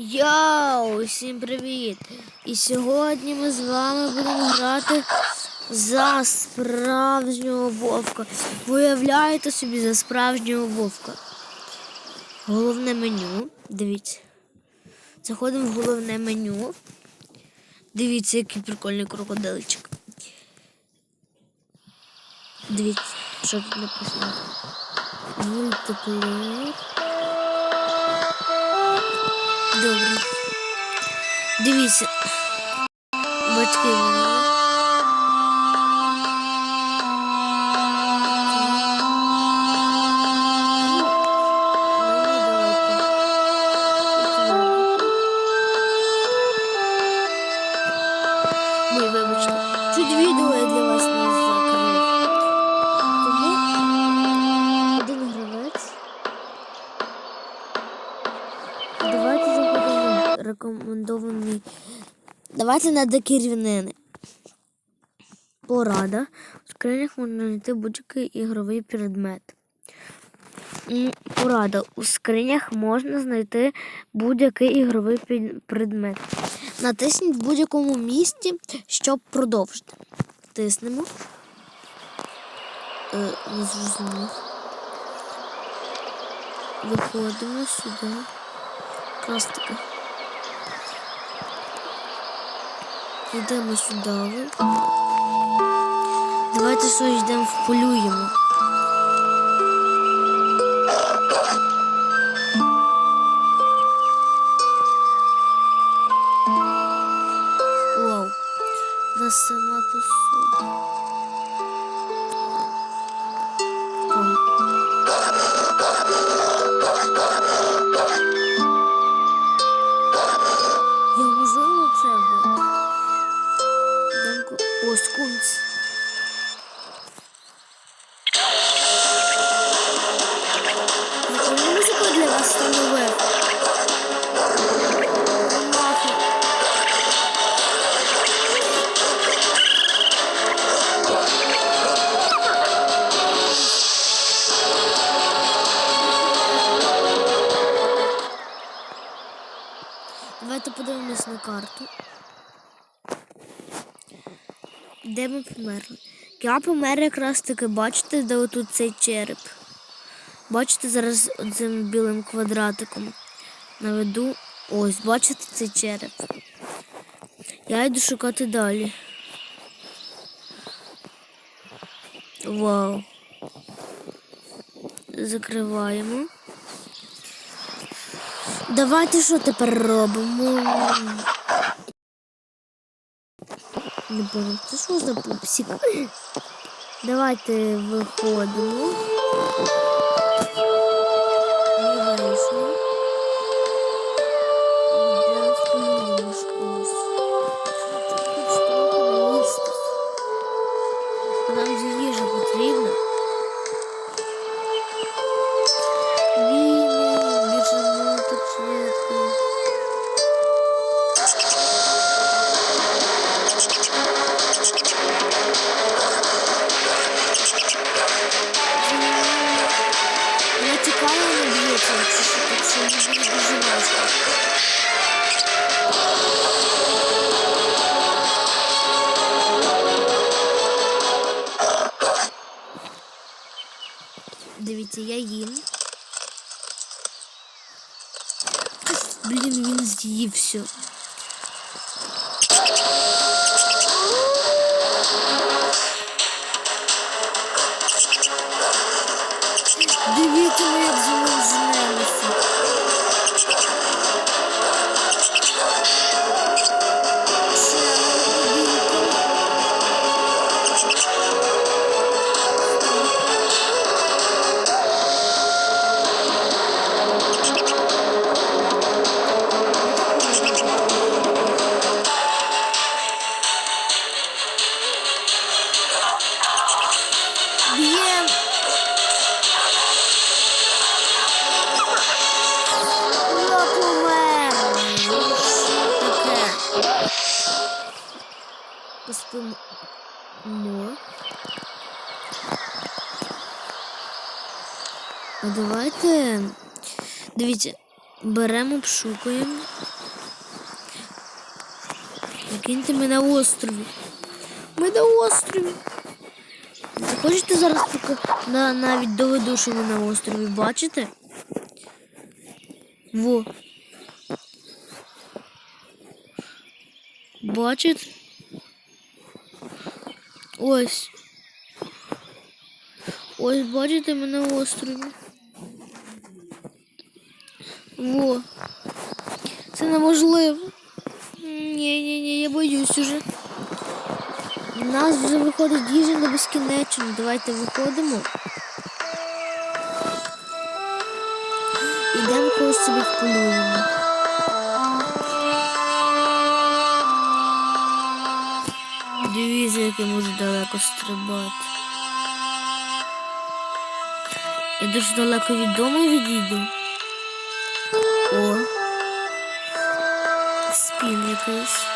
Йоу, всім привіт! І сьогодні ми з вами будемо грати за справжнього вовка. Виявляєте собі за справжнього вовка. Головне меню. Дивіться. Заходимо в головне меню. Дивіться, який прикольний крокодилчик. Дивіться, що тут написано. Мультиплеєр. Добре. Дивіться. Батьки рекомендований. Давайте на дикі рівнини. Порада. В скринях можна знайти будь-який ігровий предмет. Порада. У скринях можна знайти будь-який ігровий предмет. Натисніть в будь-якому місці, щоб продовжити. Тиснемо. Е, не зрозумів. Виходимо сюди. Якраз. Йдемо сюди. Давайте щось йдемо вполюємо. Де ми померли? Я помер якраз таки, бачите, де отут цей череп. Бачите зараз цим білим квадратиком. Наведу. Ось, бачите цей череп. Я йду шукати далі. Вау. Закриваємо. Давайте що тепер робимо? Не боже, це що за пупсик? Давайте виходимо. Дивіться, я їм. Блін, він з'їв все. Поспимо. А давайте. Дивіться, Беремо, обшукуємо. Прикиньте, ми на острові. Ми на острові. Хочете зараз на, навіть доведу, що ми на острові, бачите? Во. Бачите? Ось. Ось бачите ми на острові. Во. Це неможливо. Ні, ні, ні, я боюсь уже. У нас вже виходить їжа на безкінечно. Давайте виходимо. Ідемо когось собі вполюємо. Як я можу далеко стрибати. Я дуже далеко від дому відійду. О. Спін якийсь.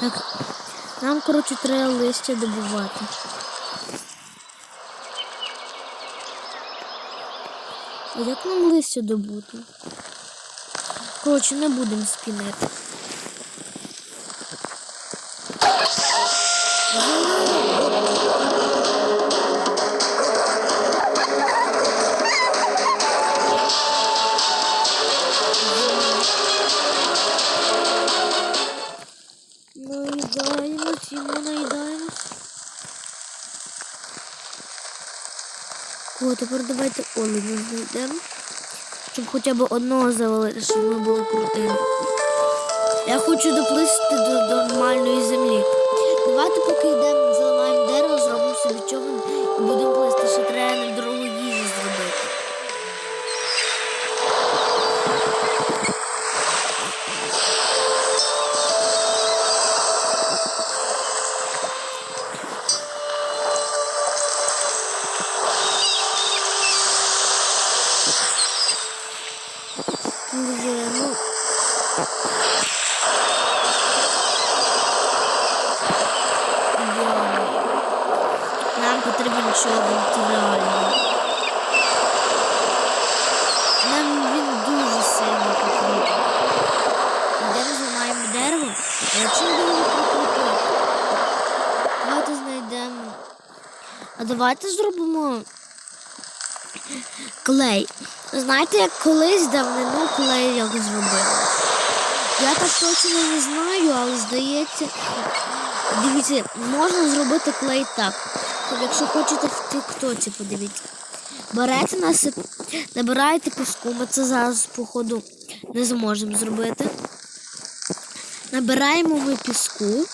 Так, нам, коротше, треба листя добувати. Як нам листя добути? Коротше, не будемо спінити. Наїдаємось, йому наїдаємось. О, тепер давайте оленя знайдемо. Щоб хоча б одного завалити, щоб ми були крутими. Я хочу доплисти до, до нормальної землі. Давайте поки йдемо, заламаємо дерево, зробимо собі човен і будемо плисти. Ще треба на дорогу їжу зробити. Пливемо. Йо-моє. Нам потрібен човен реально. Нам він дуже сильно потрібен. Йдемо зламаємо дерево. А чим би його прикріпити? Давайте знайдемо. А давайте зробимо клей. Знаєте, як колись давнину клей як зробили? Я так точно не знаю, але здається. Дивіться, можна зробити клей так. Якщо хочете в тіктоці, подивіться. Берете насип, набираєте піску, ми це зараз, походу, не зможемо зробити. Набираємо ми піску,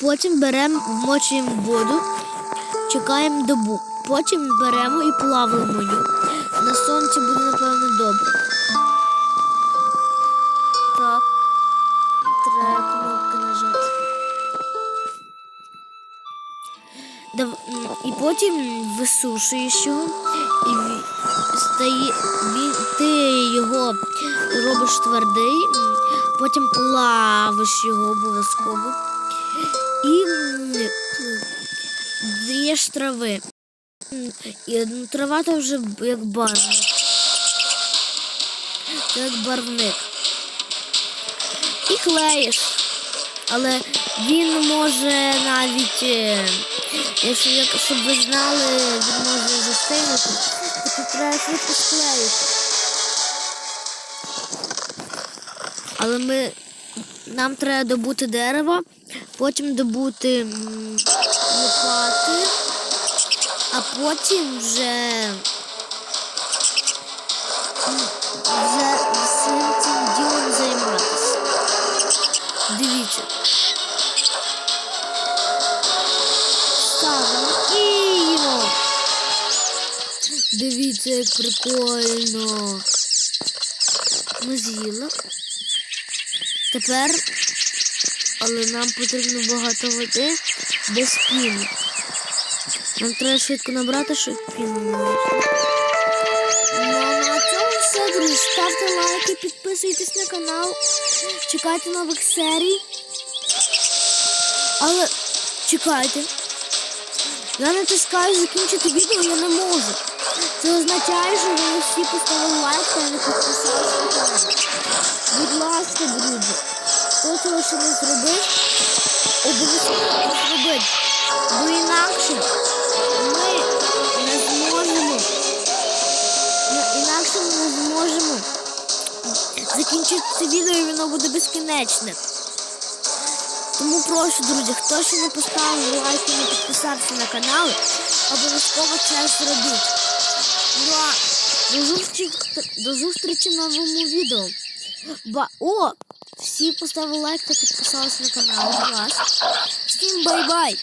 потім беремо, вмочуємо воду, чекаємо добу. Потім беремо і плаваємо її. На сонці буде, напевно, добре. Так. Треба кнопки нажати. Дав- І потім висушуєш його, і стає, ти його робиш твердий, потім плавиш його обов'язково. І м, даєш трави. І ну, трава то вже як барвник. Як барвник. І клеїш. Але він може навіть, е, якщо як, щоб ви знали, він може застигнути, то треба швидко склеїти. Але ми, нам треба добути дерево, потім добути лопати, а потім вже, вже всім цим ділом займатися. Дивіться. Дивіться, як прикольно. Ми з'їли. Тепер, але нам потрібно багато води без піни. Нам треба швидко набрати, щоб піну. Ну, друзі. Ставте лайки, підписуйтесь на канал. Чекайте нових серій. Але чекайте. Я натискаю закінчити відео, я не можу. Це означає, що вони всі поставили лайк та не підписалися на канал. Будь ласка, друзі, хто цього ще не зробив, обов'язково зробити. Бо інакше ми не зможемо. Інакше ми не зможемо закінчити це відео і воно буде безкінечне. Тому прошу, друзі, хто ще не поставив лайк і не підписався на канал, обов'язково це зробіть. Ну а до зустрічі, до зустрічі новому відео. Ба О! Всі поставили лайк та підписалися на канал. Всім бай-бай!